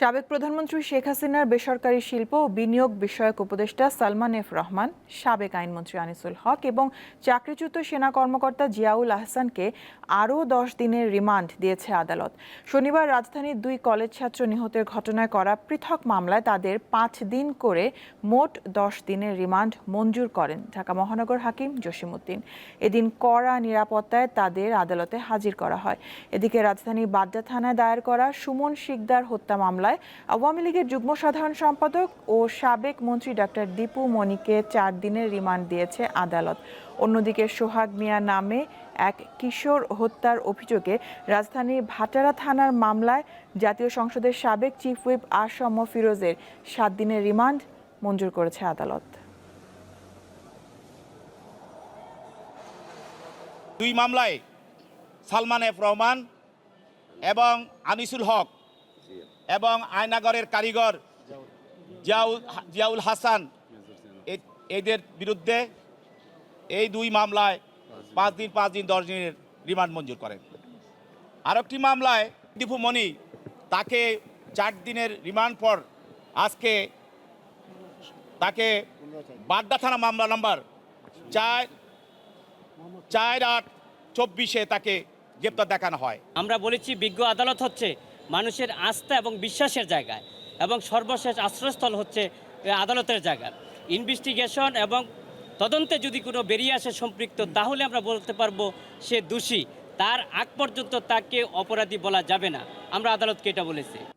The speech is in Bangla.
সাবেক প্রধানমন্ত্রী শেখ হাসিনার বেসরকারি শিল্প ও বিনিয়োগ বিষয়ক উপদেষ্টা সালমান এফ রহমান, সাবেক আইনমন্ত্রী আনিসুল হক এবং চাকরিচ্যুত সেনা কর্মকর্তা জিয়াউল আহসানকে আরও দশ দিনের রিমান্ড দিয়েছে আদালত। শনিবার রাজধানীর দুই কলেজ ছাত্র নিহতের ঘটনায় করা পৃথক মামলায় তাদের পাঁচ দিন করে মোট দশ দিনের রিমান্ড মঞ্জুর করেন ঢাকা মহানগর হাকিম জসিমউদ্দিন এদিন কড়া নিরাপত্তায় তাদের আদালতে হাজির করা হয়। এদিকে রাজধানীর বাড্ডা থানায় দায়ের করা সুমন শিকদার হত্যা মামলায় আওয়ামী লীগের যুগ্ম সাধারণ সম্পাদক ও সাবেক মন্ত্রী ডাক্তার দীপু মণিকে চার দিনের রিমান্ড দিয়েছে আদালত। অন্যদিকে সোহাগ মিয়া নামে এক কিশোর হত্যার অভিযোগে রাজধানীর ভাটারা থানার মামলায় জাতীয় সংসদের সাবেক চিফ হুইপ আসম ফিরোজের সাত দিনের রিমান্ড মঞ্জুর করেছে আদালত। দুই মামলায় সালমান এফ রহমান এবং আনিসুল হক এবং আয়নাগরের কারিগর জিয়াউল জিয়াউল হাসান। এদের বিরুদ্ধে এই দুই মামলায় পাঁচ দিন পাঁচ দিন, দশ দিনের রিমান্ড মঞ্জুর করেন। আরেকটি মামলায় দীপু মণি তাকে চার দিনের রিমান্ড পর আজকে তাকে বাড্ডা থানা মামলা নাম্বার চার চার আট চব্বিশে তাকে গ্রেপ্তার দেখানো হয়। আমরা বলেছি বিজ্ঞ আদালত হচ্ছে মানুষের আস্থা এবং বিশ্বাসের জায়গায় এবং সর্বশেষ আশ্রয়স্থল হচ্ছে আদালতের জায়গা। ইনভেস্টিগেশন এবং তদন্তে যদি কোনো বেরিয়ে আসে সম্পৃক্ত, তাহলে আমরা বলতে পারব সে দোষী। তার আগ পর্যন্ত তাকে অপরাধী বলা যাবে না। আমরা আদালতকে এটা বলেছি।